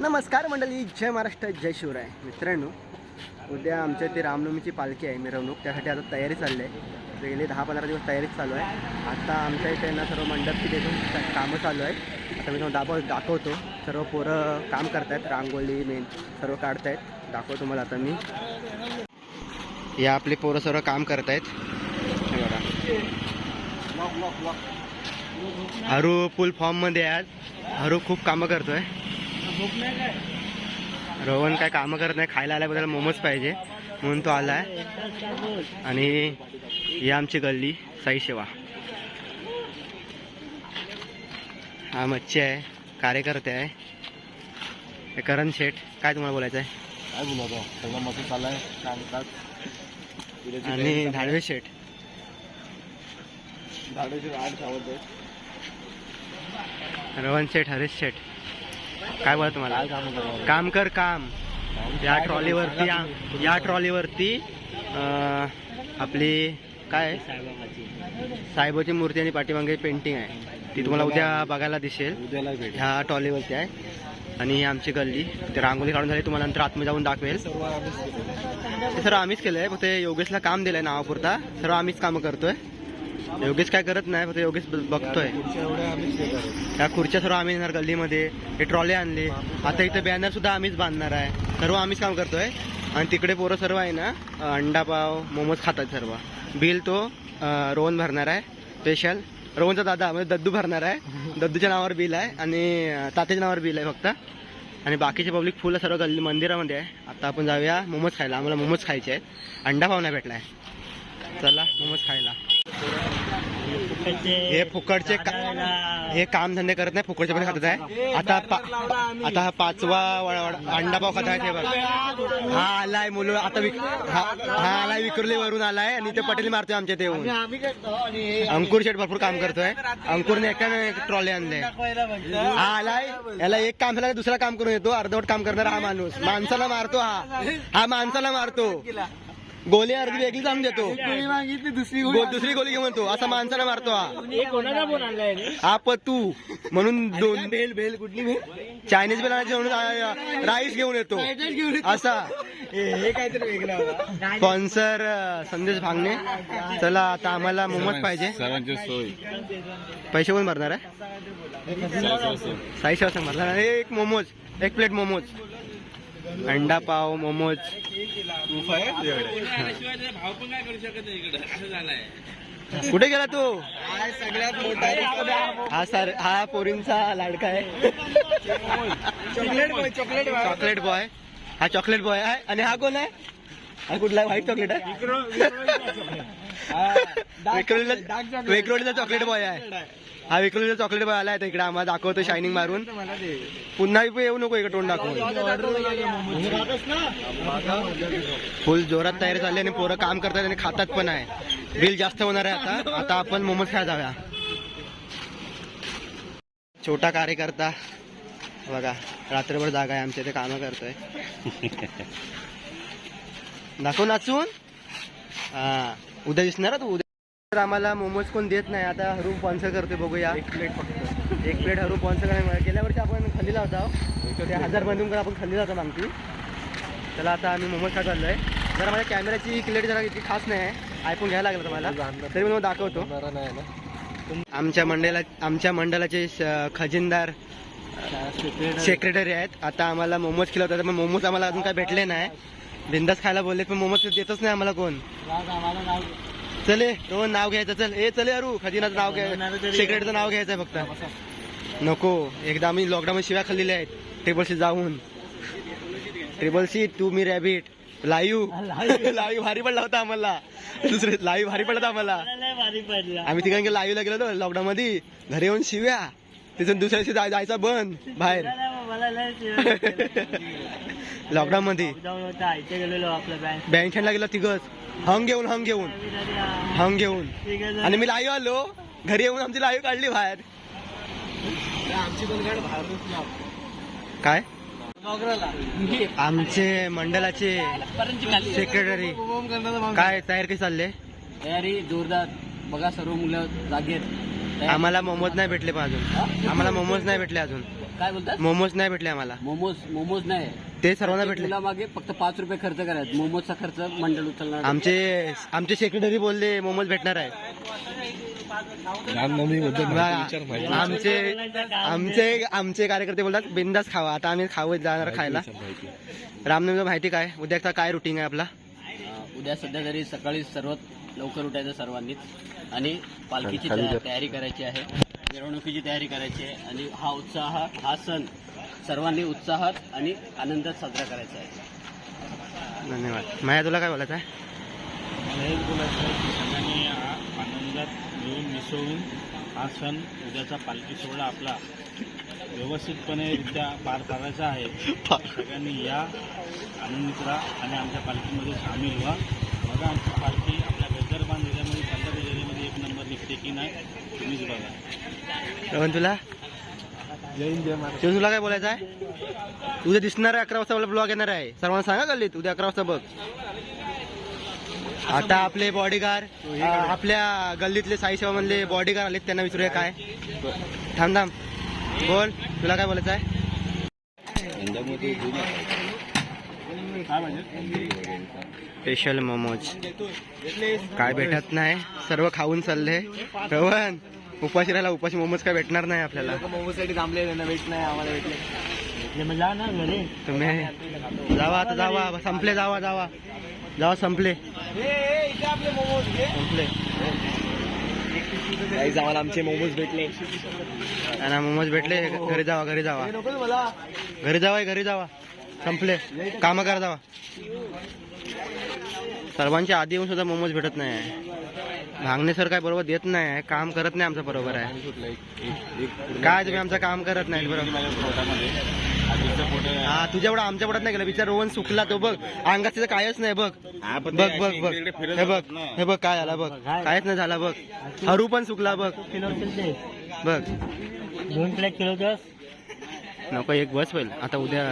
नमस्कार मंडळी जय महाराष्ट्र जय शिवराय. मित्रांनो उद्या आमच्या इथे रामनवमीची पालखी आहे मिरवणूक. त्यासाठी आता तयारी चालली आहे. गेले दहा पंधरा दिवस तयारीच चालू आहे. आता आमच्या इथे ना सर्व मंडपची देखून कामं चालू आहेत. आता मी तुम्हाला दाबव दाखवतो. सर्व पोरं काम करतायत. रांगोळी मेन सर्व काढतायत. दाखवतो तुम्हाला आता मी. या आपली पोरं सर्व काम करतायत. हे बघा. हरू फुल फॉर्ममध्ये आज. हरू खूप कामं करतोय. रोहन काय कामं करत नाही खायला आल्याबद्दल मोमोज पाहिजे म्हणून तो आला आहे आणि ही आमची गल्ली साई सेवा. हा मच्छी आहे कार्यकर्ते आहे. हे करण शेठ काय तुम्हाला बोलायचं आहे? आणि धाडवे शेठ. सावध आहे रोहन शेठ हरीश शेठ. काय बोला तुम्हाला? काम कर काम. या ट्रॉलीवरती या ट्रॉलीवरती आपली काय साहेबाची. मूर्ती आणि पाठीमागे पेंटिंग आहे. ती तुम्हाला उद्या बघायला दिसेल. ह्या ट्रॉलीवरती आहे. आणि ही आमची गल्ली. ते रांगोळी काढून झाली तुम्हाला नंतर आतमध्ये जाऊन दाखवेल. सर्व आम्हीच केलं. केलंय फक्त योगेशला काम दिलंय नावापुरता. सर्व आम्हीच कामं करतोय. योगेश काय करत नाही फक्त योगेश बघतोय. त्या खुर्च्या सर्व आम्ही येणार गल्लीमध्ये हे ट्रॉले आणले. आता इथं बॅनर सुद्धा आम्हीच बांधणार आहे. सर्व आम्हीच काम करतोय. आणि तिकडे पोरं सर्व आहे ना अंडा पाव मोमोज खातात सर्व. बिल तो रोहन भरणार आहे स्पेशल रोहनचा दादा म्हणजे दद्दू भरणार आहे. दद्दूच्या नावावर बिल आहे आणि तात्याच्या नावावर बिल आहे फक्त. आणि बाकीचे पब्लिक फुलं सर्व गल्ली मंदिरामध्ये आहे. आता आपण जाऊया मोमोज खायला. आम्हाला मोमोज खायचे आहेत. अंडा पाव नाही भेटला आहे. चला मोमोज खायला. हे फुकटचे हे काम धंदे करत नाही फुकटचे पण खातात आहे. आता आता हा पाचवा अंडा पाव खात आहे ते बघ. हा आलाय मुलं आता हा आलाय विक्रोली वरून आलाय आणि ते पटेल मारतोय आमच्या येऊन. अंकुर शेट भरपूर काम करतोय. अंकुरने एक ट्रॉली आणले हा आलाय. याला एक काम झालं दुसरा काम करून येतो. अर्धवट काम करणारा हा माणूस. माणसाला मारतो हा. हा माणसाला मारतो. गोली अर्धी वेगळीच आणून देतो. गो- दुसरी गोली घेऊन येतो. असा माणसाला मारतो हा. हा प तू म्हणून दोन भेल भेल कुठली भेल? चायनीज बेल आणायची म्हणून राईस घेऊन येतो. असा. हे काहीतरी वेगळं स्पॉन्सर संदेश भांगणे. चला आता आम्हाला मोमोज पाहिजे. पैसे कोण भरणार आहे? साई शिवाय भरणार आहे. एक मोमोज एक प्लेट मोमोज. अंडा पाव मोमोज. कुठे गेला तू? सगळ्यात मोठा हा सर हा पोरींचा लाडका आहे. Chocolate boy. Chocolate boy chocolate boy हा चॉकलेट बॉय आहे. आणि हा कोण आहे? हा कुठला? व्हाईट चॉकलेट आहे? विक्रोलीचा चॉकलेट बॉय आहे. हा विक्रोलीचा चॉकलेट बॉय आलाय इकडे आम्हाला दाखवतो शायनिंग मारून. पुन्हा येऊ नको इकडे तोंड दाखवून. फुल जोरात तयारी झाली आणि पोरं काम करतात आणि खातात पण आहे. बिल जास्त होणार आहे आता. आता आपण मोमोज खायला जाऊया. छोटा कार्यकर्ता. बघा रात्रभर जागा आहे आमच्या इथे कामं करतोय. दाखव नाचून. हा उद्या दिसणार तू उद्या तर आम्हाला मोमोज कोण देत नाही. आता हरू स्पॉन्सर करतोय बघूया. एक प्लेट फक्त. एक प्लेट हरू स्पॉन्सर करायला गेल्या वर्षी आपण खल्लीला होता. ते हजार बंधून आपण खल्लीला होता मागती त्याला आता आम्ही मोमोज खात चाललोय जरा माझ्या कॅमेराची क्लिअर जरा इतकी खास नाही आहे. आयफोन घ्यायला लागला तुम्हाला तरी मी दाखवतो. नाही आमच्या मंडळा आमच्या मंडळाचे खजिनदार सेक्रेटरी आहेत. आता आम्हाला मोमोज खिलवतात पण मोमोज आम्हाला अजून काय भेटले नाही. बिंदास खायला बोलले पण मोमोज देतच नाही आम्हाला कोण. चले तो नाव घ्यायचं? चल ए चले अरू खजिनाचं नाव घ्यायचं सेक्रेटरीचं नाव घ्यायचं फक्त. नको एकदा आम्ही लॉकडाऊन शिव्या खाल्लेल्या आहेत. टेबलशी जाऊन. टेबल सीट टू मी रॅबिट लाईव्ह लाईव्ह भारी पडला होता आम्हाला. दुसरे लाईव्ह भारी पडला होता आम्हाला. आम्ही तिघांनी लाईव्हला गेलो होतो लॉकडाऊन मध्ये. घरी येऊन शिव्या. तिथून दुसऱ्या दिवशी जाय- जायचा बंद बाहेर. लॉकडाऊन मध्ये बँक गेलो तिघच. हंग घेऊन हंग घेऊन हंग घेऊन आणि मी लाईव्ह आलो. घरी येऊन आमची लाईव्ह काढली बाहेर. आमची पण गाड बाहेरच ना. काय? आमचे मंडळाचे सेक्रेटरी काय तयार कशी चालले? तयारी जोरदार. बघा सर्व मुलं जागेत. आम्हाला मोमोज नाही भेटले पण अजून. आम्हाला मोमोज नाही भेटले अजून. काय बोलतात? मोमोज नाही भेटले आम्हाला. मोमोज मोमोज नाही. ते सर्वांना भेटले. तुला मागे फक्त पाच रुपये खर्च करायचे मोमोजचा खर्च मंडळ उचलणार. आमचे आमचे सेक्रेटरी बोलले मोमोज भेटणार आहे. आमचे आमचे आमचे कार्यकर्ते बोलतात बिंदास खावा. आता आम्ही खावं जाणार खायला. रामनवमीचं माहिती काय? उद्याचा काय रुटीन आहे आपला? उद्या सध्या तरी सकाळी सर्वात लवकर उठायचं सर्वांनीच. आणि पालखीची तया- तयारी करायची आहे. मिरवणुकीची तयारी करायची आहे. आणि हा उत्साह हा सण सर्वांनी उत्साहात आणि आनंदात साजरा करायचा आहे. धन्यवाद. माया तुला काय बोलायचं आहे? मला बोलायचं आहे की सगळ्यांनी हा आनंदात मिळून मिसळून हा सण उद्याचा पालखी सोहळा आपला व्यवस्थितपणे रित्या पार पाडायचा आहे. सगळ्यांनी या आनंदित राहा आणि आमच्या पालखीमध्ये सामील व्हा. बघा आमची पालखी आपल्या गैदरबान जिल्ह्यामध्ये पंधरा जिल्ह्यामध्ये एक नंबर निघते की नाही तुम्हीच बघा. तुला जय हिंद जय महाराज शिवून तुला काय बोलायचं आहे? उद्या दिसणार आहे अकरा वाजता मला ब्लॉग येणार आहे. सर्वांना सांगा गल्लीत उद्या अकरा वाजता बघ. आता आपले बॉडीगार्ड आपल्या गल्लीतले साई सेवा मधले बॉडीगार्ड आलेत त्यांना विचारूया काय. थांब थांब. बोल तुला काय बोलायचं आहे? स्पेशल मोमोज काय भेटत नाही सर्व खाऊन चालले. रवण उपाशी राहिला उपाशी मोमोज काय भेटणार नाही आपल्याला. मोमोजसाठी थांबले त्यांना भेट नाही आम्हाला भेटले. मजा ना घरी. तुम्ही जावा आता जावा संपले जावा जावा. जावा संपले. संपले. आम्हाला आमचे मोमोज भेटले. आणि मोमोज भेटले घरी जावा घरी जावा. घरी जावा घरी जावा. संपले. काम करा जावा. सर्वांच्या आधी येऊन सुद्धा मोमोज भेटत नाही. भांगणे सर काय बरोबर देत नाही काम करत नाही आमचं बरोबर आहे. काय तुम्ही आमचं काम करत नाही बरोबर? हा तुझ्या एवढा आमच्या पडत नाही गेला. विचार रोहन सुकला तो बघ. अंगात तिचं कायच नाही बघ. बघ बघ बघ. हे बघ हे बघ काय झाला बघ. कायच नाही झाला बघ. हरू पण सुकला बघ. बघ. दोन प्लेट किलो नको एक बस होईल. आता उद्या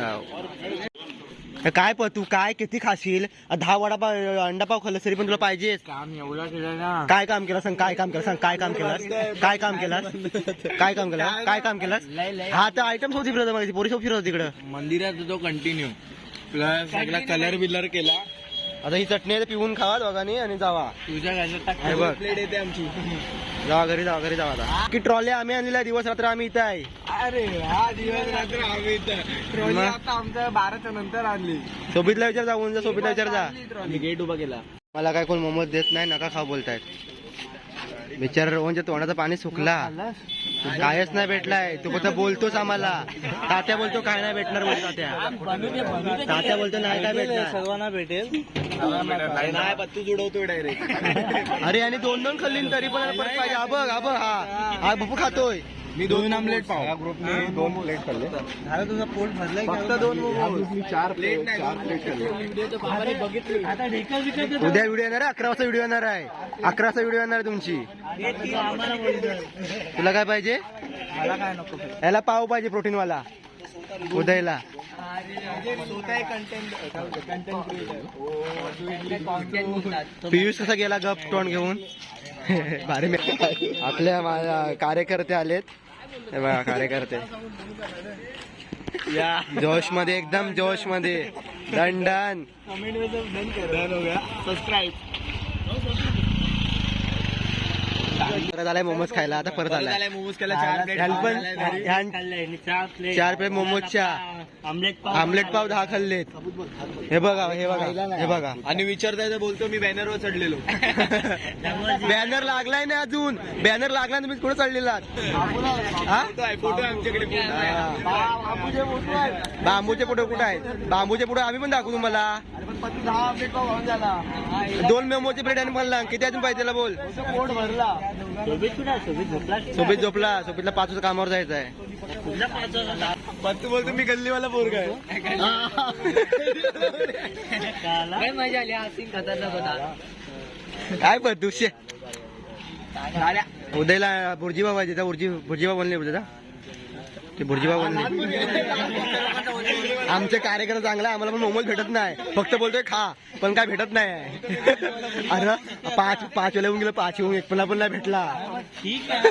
काय प तू काय किती खाशील? दहा वडापाव अंडापाव खाल्लं तरी पण तुला पाहिजेच. काम एवढा केलं ना. काय काम केलं सांग काय काम केलं सांग काय काम केलं? काय काम केलं? काय काम केलं? काय काम केलं? हा तर आयटम सोबत फिरत होता पोरी सोबत फिरत होती तिकडं. मंदिरात तो कंटिन्यू प्लस सगळा कलर बिलर केला. आता ही चटणी आहे, पिऊन खावा दोघांनी आणि जावा. तुझ्या घरात बघ. प्लेट येते आमची. जावा घरी जावा घरी जावा आता. की ट्रॉली आम्ही आणलेल्या दिवस रात्र आम्ही इथं आहे. अरे हा दिवस रात्र आम्ही इथं. ट्रॉली? आता आमच्या बाराच्या नंतर आणली. सोबीतला विचार जा उंच सोबीतला विचार जा. मी गेट उभा केला. मला काय कोण मोमोज देत नाही नका खाऊ बोलतायत. बिचार तोंडाचं पाणी सुकला. कायच नाही भेटलाय. तू फक्त बोलतोच आम्हाला. तात्या बोलतो काय नाही भेटणार बोलतो तात्या. तात्या बोलतो नाही काय भेटणार. सर्वांना भेटेल. नाही पत्तू जुडवतो डायरेक्ट अरे आणि दोन दोन खाल्ली तरी पण परत पाहिजे. हा बघ हा बघ हा. हा खातोय. मी दोन आमलेट पाव. ग्रुपने दोन प्लेट खाल्ले. झालं तुझं पोट भरलंय फक्त दोन मोमोज. चार प्लेट चार प्लेट खाल्ले. उद्या व्हिडिओ येणार आहे अकरा वाजता व्हिडिओ येणार आहे. अकरा वाजता व्हिडिओ येणार आहे तुमची. तुला काय पाहिजे? मला काय नको याला पाव पाहिजे प्रोटीन वाला उदयला पियुष कसा गेला गप तोंड घेऊन? भारी आपल्या कार्यकर्ते आलेत. बघा कार्यकर्ते. जोशमध्ये एकदम जोशमध्ये दंडन कमेंट में परत आलाय मोमोज खायला आता परत आलाय. मोमोज केला चार प्लेट ह्यान पण ह्यान चार प्लेट चार प्लेट मोमोजच्या आमलेट पाव आमलेट पाव दहा खाल्लेत. हे बघा हे बघा हे बघा. आणि विचारताय तर बोलतो मी बॅनरवर चढलेलो. बॅनर लागलाय ना अजून. बॅनर लागला तुम्ही कुठे चढलेला फोटो आमच्याकडे बांबूचे फोटो कुठे आहेत? बांबूचे फोटो आम्ही पण दाखवू तुम्हाला. दोन मेमोचे प्लेट आणि म्हणला किती अजून पाहिजे बोल. पोट भरला सोबत कुठे आहे? सोबत झोपला सोबत झोपला सोबतला पाच वाजता कामावर जायचं आहे कुठला पाच वाजता? पत्तू बोलतो मी गल्लीवाला पोरगा आहे काला? मजा आली हा सीन खतरनाक होता काय बदुशे उदयला बुर्जीबा पाहिजे त्या बुर्जी बुर्जीबा बनले उद्या ते बनले आमचे कार्यक्रम चांगला आहे, आम्हाला पण मोमोज भेटत नाही. फक्त बोलतोय खा पण काय भेटत नाही. अरे पाच पाच वेळा येऊन गेलो पाच येऊन एक पण पण नाही भेटला. ठीक आहे.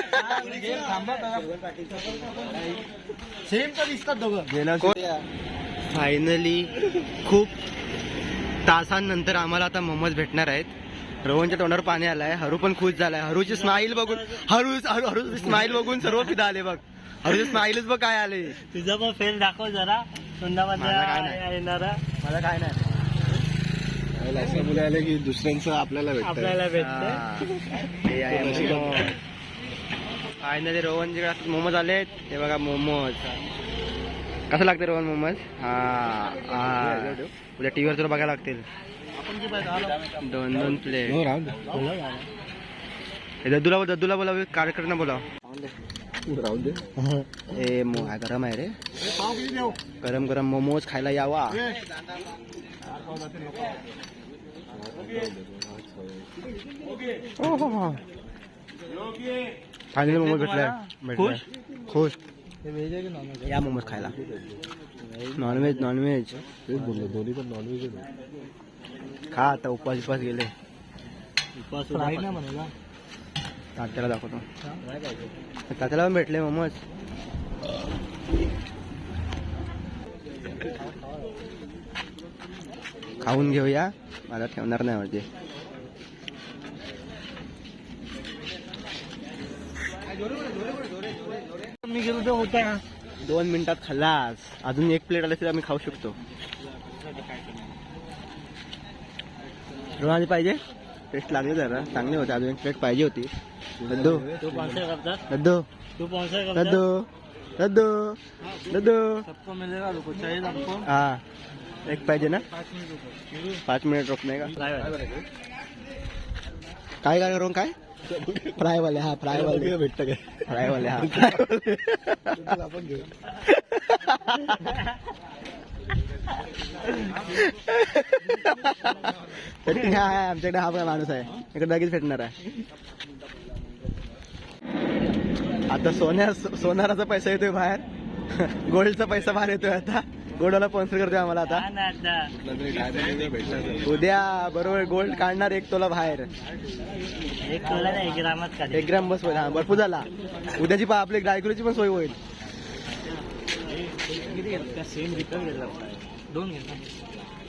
सेम तर दिसतात दोघं. फायनली खूप तासांनंतर आम्हाला आता मोमोज भेटणार आहेत. रोहनच्या तोंडावर पाणी आलाय हरू पण खुश झालाय. हरूची स्माईल बघून हरू हरू हरूची स्माईल बघून सर्व फिदा आले बघ. हरूची स्माईलच बघ काय आले तुझा पण फेल दाखव जरा. काय नाही. येणारा मला काय नाही. असं मुलं आलं की दुसऱ्यांचं आपल्याला भेटतं आपल्याला भेटते फायनली रोहनचे हातात मोमोज. आले ते बघा मोमोज. कसं लागते रोहन मोमोज? हा उद्या टीव्हीवर तुला बघायला लागतील. दोन दोन प्लेट हो, राहून. हे दद्दूला बोल दद्दूला बोला कार्यक्रम बोला राहून ए मो गरम आहे रे. गरम गरम मोमोज खायला यावा. हो, हो, हो. फायनली मोमोज भेटलाय. भेटलाय. खुश? या मोमोज खायला. नॉनव्हेज नॉनव्हेज तेच बोललो दोन्ही पण नॉनव्हेज खा आता उपास उपास गेले. फ्राय नाही तात्याला दाखवतो. तात्याला पण भेटले मोमोज. खाऊन घेऊया. मला ठेवणार नाही म्हणजे मी गेलो तर होता दोन मिनिटात खाल्लास. अजून एक प्लेट आली तरी आम्ही खाऊ शकतो. रोहानी पाहिजे? टेस्ट लागली जरा. चांगली होती. अजून एक प्लेट पाहिजे होती. दद्दू तू स्पॉन्सर करतात दद्दू तू स्पॉन्सर करतात दद्दू दद्दू दद्दू सबको मिलेगा रुको चाहिए हमको हा एक पाहिजे ना? पाच मिनिट रुको पाच मिनिट रोख नाही का। फ्राय काय काय करून काय? फ्राय वाले हा फ्राय वाले। भेटतं काय फ्राय वाले हा। fry वाले. आपण घेऊ तरी हा आहे, आमच्याकडे हा। पण माणूस आहे इकडे लगेच भेटणार आहे आता सोन्या सोनाराचा पैसा येतोय बाहेर. गोल्डचा पैसा बाहेर येतोय आता. गोल्डला स्पॉन्सर करतोय आम्हाला आता. उद्या बरोबर गोल्ड काढणार एक तोला बाहेर. एक कळला नाही एक ग्राम बस होईल. हा भरपूर झाला. उद्याची पा आपली गायकुलीची पण सोय होईल. सेम दोन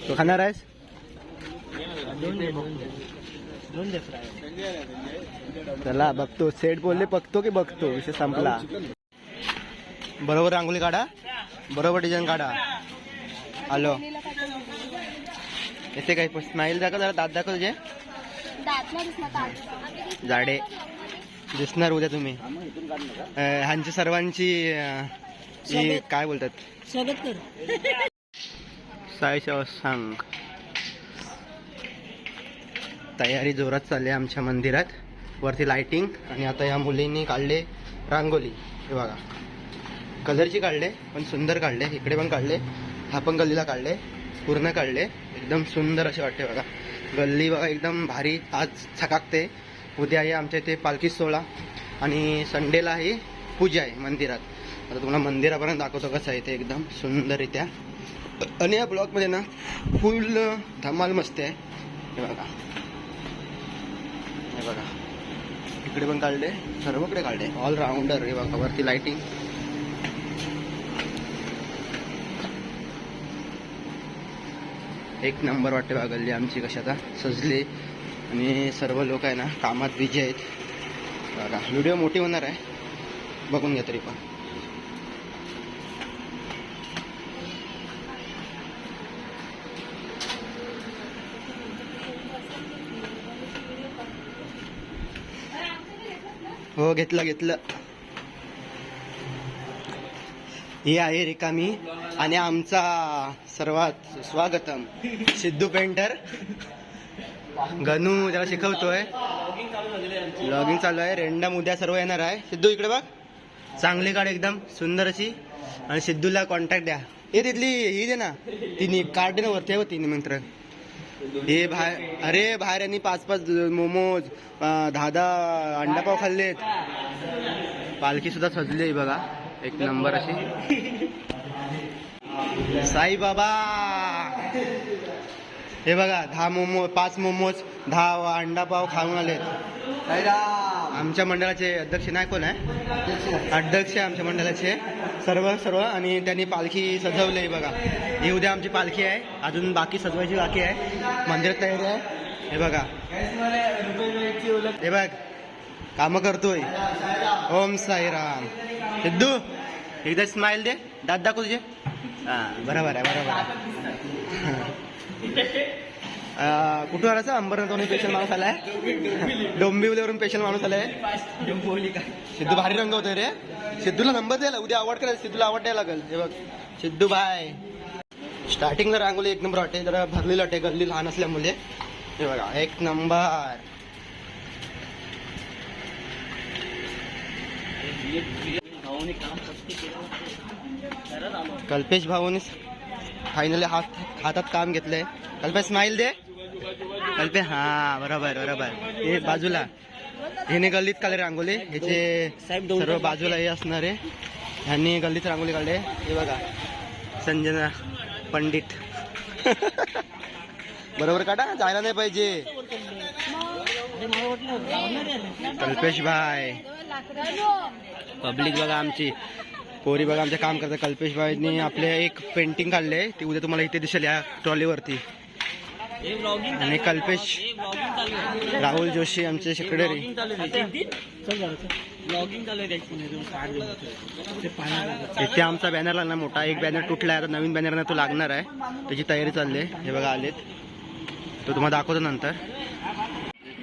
तो खाणार आहेस चला बघतो. सेट बोलले बघतो की बघतो. विषय संपला. बरोबर रांगोळी काढा? बरोबर डिझाईन काढा. हॅलो येते काही स्माईल दाखव जरा दात दाखव तुझे. दात नाही दिसणार दात. जाडे. दिसणार उद्या तुम्ही. ह्यांची सर्वांची काय बोलतात? स्वागत कर. साईशा सांग तयारी जोरात चालली आहे आमच्या मंदिरात. वरती लाइटिंग आणि आता या मुलींनी काढले रांगोली हे बघा. कलरची काढले पण सुंदर काढले. इकडे पण काढले. हा पण गल्लीला काढले. पूर्ण काढले. एकदम सुंदर असे वाटते बघा. गल्ली बघा एकदम भारी आज छकाकते. उद्या आहे आमच्या इथे पालखी सोहळा आणि संडेला आहे पूजा आहे मंदिरात. आता तुम्हाला मंदिरापर्यंत दाखवतो कसं आहे ते एकदम सुंदररित्या. आणि या ब्लॉगमध्ये ना फुल धमाल मस्त आहे. हे बघा. हे बघा. इकडे पण काढले सर्वकडे काढले. ऑल राऊंडर हे बघा वरती लाईटिंग एक नंबर वाटते बघा गल्ली आमची कशाचा. सजले सजली आणि सर्व लोक आहे ना कामात बिझी आहेत. बघा व्हिडिओ मोठी होणार आहे. बघून घ्या तरी पण. हो घेतलं घेतलं. ही आहे रिकामी आणि आमचा सर्वात स्वागतम सिद्धू पेंटर. गनू त्याला शिकवतोय. लॉगिंग चालू आहे. रेंडम उद्या सर्व येणार आहे. सिद्धू इकडे बघ. चांगली काढ एकदम सुंदर अशी. आणि सिद्धूला कॉन्टॅक्ट द्या. हे तिथली ही दे ना. तिने कार्ड ना वरती आहे हो, तिने मंत्र. हे बाहेर अरे बाहेर यांनी पाच पाच मोमोज अं, दहा दहा अंडापाव खाल्लेत. पालखी सुद्धा सजली आहे बघा. एक नंबर अशी. साई बाबा! हे बघा दहा मोमो पाच मोमोज दहा अंडा पाव खाऊन आलेत. आमच्या मंडळाचे अध्यक्ष नाही कोण आहे? अध्यक्ष आहे आमच्या मंडळाचे. सर्व सर्व. आणि त्यांनी पालखी सजवली बघा. ही उद्या आमची पालखी आहे. अजून बाकी सजवायची बाकी आहे. मंदिरात तयारी आहे. हे बघा. हे बघ. काम करतोय. ओम साईराम. सिद्धू एकदा स्माइल दे. दात दाखव तुझे. हा बरोबर आहे बरोबर आहे. कुठून आला अंबरनाथवरून पेशल माणूस आलाय. डोंबिवलीवरून पेशल माणूस आलाय. सिद्धू भारी रंग होतोय रे. सिद्धूला नंबर द्यायला उद्या आवड करायला सिद्धूला आवड द्यायला लागेल. हे बघ. सिद्धू बाय. स्टार्टिंगला रांगोली एक नंबर वाटते जरा भरलेली वाटते गल्ली लहान असल्यामुळे. हे बघा एक नंबर कल्पेश भाऊने फायनली हात हातात काम घेतलंय. कल्पेश स्माईल दे. कल्पे? हा बरोबर बरोबर. हे बाजूला. ह्याने गल्लीत काढले रांगोली ह्याचे सर्व बाजूला हे असणार आहे. ह्यांनी गल्लीत रांगोली काढले हे बघा. संजना पंडित. बरोबर काढा. जायला नाही पाहिजे. कल्पेश भाई. पब्लिक बघा आमची. पोरी बघा आमचे काम करतात. कल्पेश भाईनी आपले एक पेंटिंग काढले ती उद्या तुम्हाला इथे दिसेल या ट्रॉलीवरती आणि कल्पेश राहुल जोशी आमचे सेक्रेटरी आहे. इथे आमचा बॅनर लागणार मोठा. एक बॅनर तुटला आहे. आता नवीन बॅनर तो लागणार आहे. त्याची तयारी चालली आहे. हे बघा आलेत. तो तुम्हाला दाखवतो नंतर.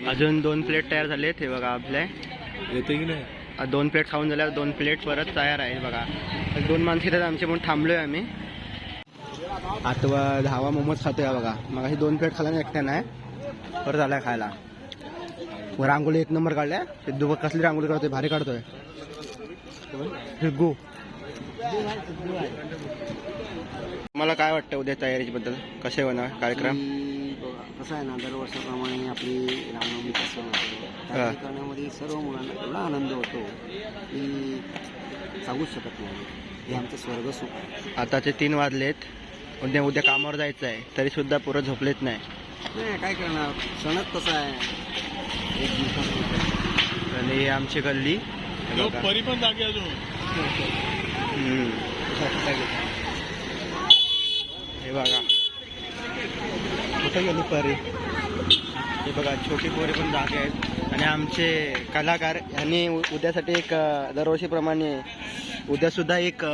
अजून दोन प्लेट तयार झालेत. हे बघा आपले. येते की नाही? आ, दोन प्लेट खाऊन झाल्यावर दोन प्लेट परत तयार आहे. बघा. तर दोन माणसं आमचे म्हणून थांबलोय आम्ही. आठवा दहावा मोमोज खातोय हा बघा. मग हे दोन प्लेट खाल्ला एकट्या नाही परत आलाय खायला. रांगोळी एक नंबर काढल्या. सिद्धू बघ कसली रांगोळी काढतोय? भारी काढतोय. सिद्धू मला काय वाटतं उद्या तयारीच्या बद्दल कसे होणार कार्यक्रम? कसं आहे ना दरवर्षाप्रमाणे आपली रामनवमीचा सण होतो. करण्यामध्ये सर्व मुलांना एवढा आनंद होतो की सांगूच शकत नाही. हे आमचं स्वर्ग सुख आहे. आताचे तीन वाजलेत. उद्या उद्या कामावर जायचं आहे तरी सुद्धा पुरं झोपलेत नाही. नाही काय करणार? सणच तसा आहे. एक दिवसात आणि ही आमची गल्ली. हे. परी पण जागे अजून. हम्म. हे बघा. कुठं गेली परी? हे बघा छोटी पोरी पण जागे आहेत. आणि आमचे कलाकार यांनी उ- उद्यासाठी एक अ, दरवर्षीप्रमाणे उद्या सुद्धा एक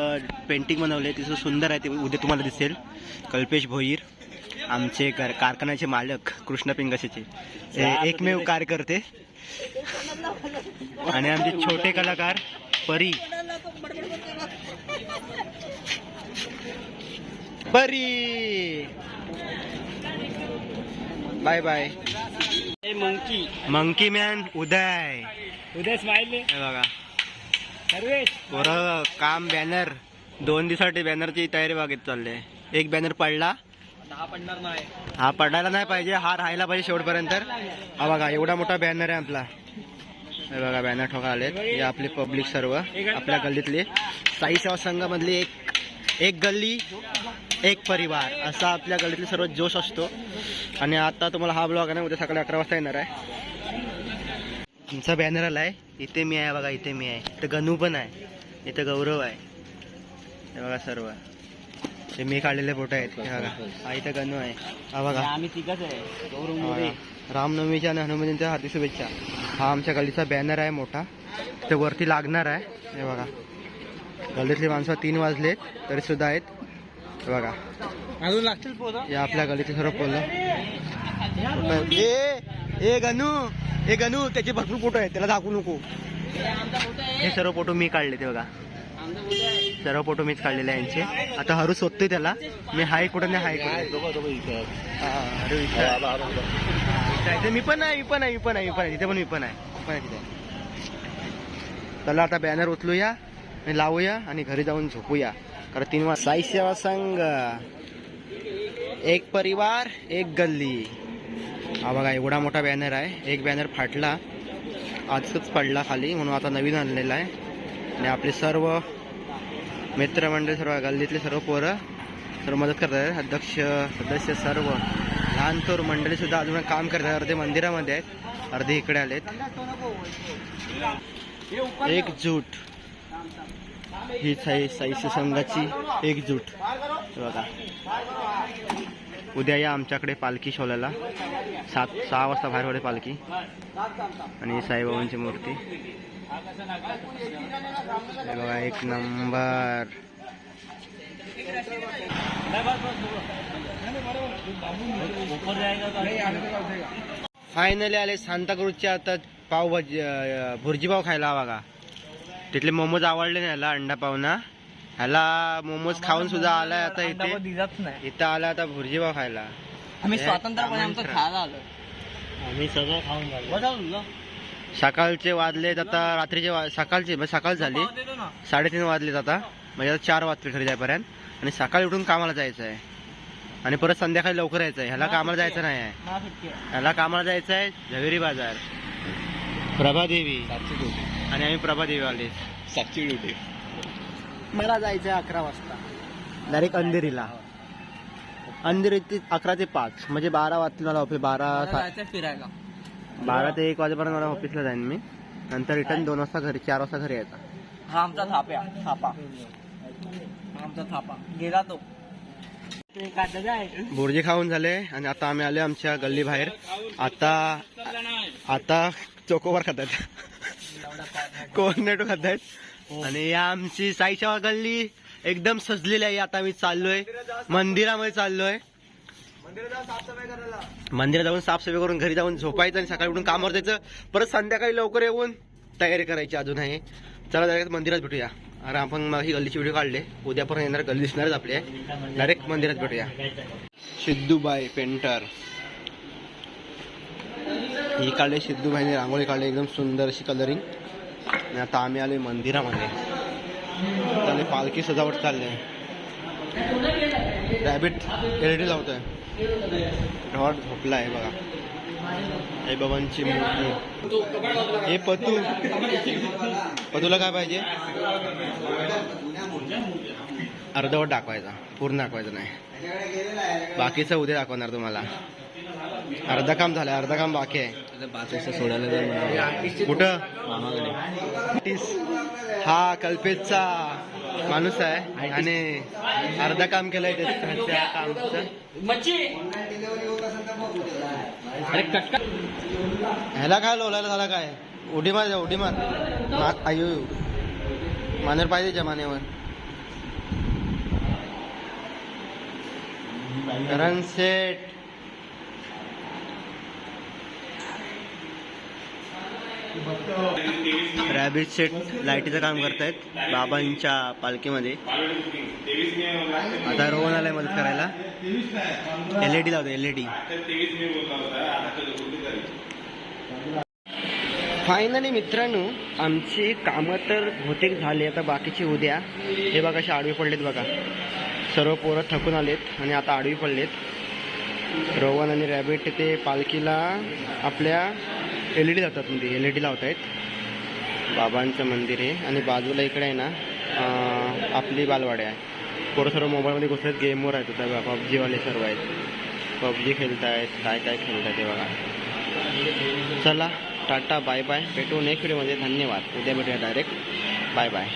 पेंटिंग बनवले तिचं सुंदर आहे. ते उद्या तुम्हाला दिसेल. कल्पेश भोईर आमचे कार कारखान्याचे मालक कृष्ण पिंगशीचे हे एकमेव कार्यकर्ते. आणि आमचे छोटे कलाकार Pari. Pari. Bye bye monkey monkey man Uday. उद्या स्माईल हे बघा. बरं काम बॅनर दोन दिवसासाठी बॅनरची तयारी बागेत चालली. एक बॅनर पडला. दहा पडणार नाही. हा पडायला नाही पाहिजे हा राहायला पाहिजे शेवटपर्यंत. हा बघा एवढा मोठा बॅनर आहे आपला. हे बघा बॅनर ठोका आलेत. हे आपले पब्लिक सर्व आपल्या गल्लीतले. साई सेवा संघामधली एक एक गल्ली एक परिवार. असा आपल्या गल्लीतले सर्व जोश असतो. आणि आता तुम्हाला हा ब्लॉग आहे ना उद्या सकाळी अकरा वाजता येणार आहे. तुमचा बॅनर आलाय. इथे मी आहे बघा इथे मी आहे. इथं गणू पण आहे. इथं गौरव आहे. हे बघा सर्व. हे मी काढलेले फोटो आहेत. हे बघा. हा इथं गणू आहे. हा बघा. आम्ही तिघच आहे. गौरव. रामनवमीच्या आणि हनुमानच्या हार्दिक शुभेच्छा. हा आमच्या गल्लीचा बॅनर आहे मोठा. ते वरती लागणार आहे. हे बघा. गल्लीतली माणसं तीन वाजलेत तरी सुद्धा आहेत. हे बघा. अजून लागतील या आपल्या गल्लीचे सर्व पोलं ए ए गणू ए गणू त्याचे भरपूर फोटो आहेत त्याला दाखवू नको. हे सर्व फोटो मी काढले ते बघा. सर्व फोटो मीच काढलेले यांचे. आता हरू शोधतोय त्याला. मी हाय कुठं नाही हाय कुठं. हा, मी पण आहे मी पण आहे मी पण आहे मी पण आहे. तिथे पण मी पण आहे. पण आहे तिथे. चला आता बॅनर उचलूया आणि लावूया आणि घरी जाऊन झोपूया. कारण तीन वाज साई सेवा संघ. एक परिवार एक गल्ली. हा बघा एवढा मोठा बॅनर आहे. एक बॅनर फाटला आजच पडला खाली म्हणून आता नवीन आणलेला आहे. आणि आपले सर्व मित्रमंडळी सर्व गल्लीतले सर्व पोरं सर्व मदत करतात. अध्यक्ष सदस्य सर्व लहान थोर मंडळी सुद्धा अजून काम करतात. अर्धे मंदिरामध्ये आहेत अर्धे इकडे आलेत. एकजूट. हीच आहे साईशी संघाची एकजूट. बघा. उद्या या आमच्याकडे पालखी शोलायला सात सहा वाजता बाहेर पडे पालखी. आणि साईबाबांची मूर्ती. बघा एक नंबर. फायनली आले सांताक्रूजच्या आता पावभाजी भुर्जीपाव भुर्जी पाव खायला बघा. तिथले मोमोज आवडले नाही ह्याला अंडा पाव ना ह्याला मोमोज खाऊन सुद्धा आलाय आता इथे. दिसत नाही. इथं आला आता भुर्जी पाव खायला. आम्ही स्वातंत्र्यपणे आमचं. खायला आलो आम्ही सगळं खाऊन झालो. सकाळचे वाजलेत आता रात्रीचे वा- सकाळचे म्हणजे सकाळ झाली. साडेतीन वाजलेत आता. म्हणजे आता चार वाजतील घरी जाईपर्यंत आणि सकाळी उठून कामाला जायचं आहे आणि परत संध्याकाळी लवकर यायचं आहे ह्याला कामाला जायचं नाही आहे. ह्याला कामाला जायचं आहे झवेरी बाजार. प्रभादेवी. आणि आम्ही प्रभादेवी आले सातची ड्युटी. मला जायचं आहे अकरा वाजता. डायरेक्ट अंधेरीला. अंधेरी ते अकरा ते पाच म्हणजे बारा वाजतील मला ऑफिस बारा सा- फिरायला. बारा ते एक वाजेपर्यंत मला ऑफिसला जाईन मी. नंतर रिटर्न दोन वाजता घरी चार वाजता घरी यायचा. हा आमचा थाप्या थापा. हा आमचा थापा. गेला तो. भुर्जी खाऊन झाले आणि आता आम्ही आले आमच्या गल्ली बाहेर. आता आता चोकोबार खातात कोर्नेटो खातात आणि या आमची साईच्या गल्ली एकदम सजलेली आहे. आता आम्ही चाललोय. मंदिरामध्ये चाललोय. मंदिरात जाऊन साफसफाई करून घरी जाऊन झोपायचं आणि सकाळी उठून कामावर जायचं. परत संध्याकाळी लवकर येऊन तयारी करायची अजून आहे. चला डायरेक्ट मंदिरात भेटूया. अरे आपण मग ही गल्लीची व्हिडिओ काढले. उद्या पण येणार गल्ली दिसणारच आपली डायरेक्ट मंदिरात भेटूया. सिद्धूबाई पेंटर. ही काढले सिद्धूबाईने रांगोळी काढली एकदम सुंदर अशी कलरिंग आणि आता आम्ही आले मंदिरामध्ये. त्याने पालखी सजावट चालली आहे. रॅबिट एल डी लावतोय. ढॉट झोपला आहे बघा. आई बाबांची मूर्ती. हे पतू. पतूला काय पाहिजे? अर्धवट दाखवायचा. पूर्ण दाखवायचं नाही. बाकीचं उद्या दाखवणार तुम्हाला. अर्धा काम झालं अर्धा काम बाकी आहे. सोडायला जाईल कुठं? हा कल्पेशचा माणूस आहे. आणि अर्धा काम केलंय त्याच्या त्या कामचं. अरे कटका ह्याला काय लोलायला झाला काय? उडी मार जा, उडी मार. आयु. मानेर पाहिजे जमान्यावर करण सेट रॅबिट सेट लाईटीचं काम करतायत बाबांच्या पालखीमध्ये. आता रोहन आलाय मदत करायला. एलईडी लावतो एलईडी फायनली मित्रांनो आमची कामं तर बहुतेक झाली आता बाकीची उद्या. हे बघा असे आडवी पडलेत बघा. सर्व पोरं थकून आलेत आणि आता आडवी पडलेत. रोवन आणि रॅबिट ते पालखीला आपल्या एल ई डी लावतात म्हणजे एल ई डी लावत आहेत बाबांचं मंदिर आहे आणि बाजूला इकडे आहे ना आपली बालवाडी आहे. पोरं सर्व मोबाईलमध्ये घुसलेत गेमवर आहेत आता पबजीवाले सर्व आहेत. पबजी खेळतायत काय काय खेळतायत ते बघा. चला टाटा बाय बाय. भेटू नेक्स्ट व्हिडिओमध्ये धन्यवाद. उद्या भेटूया डायरेक्ट बाय बाय.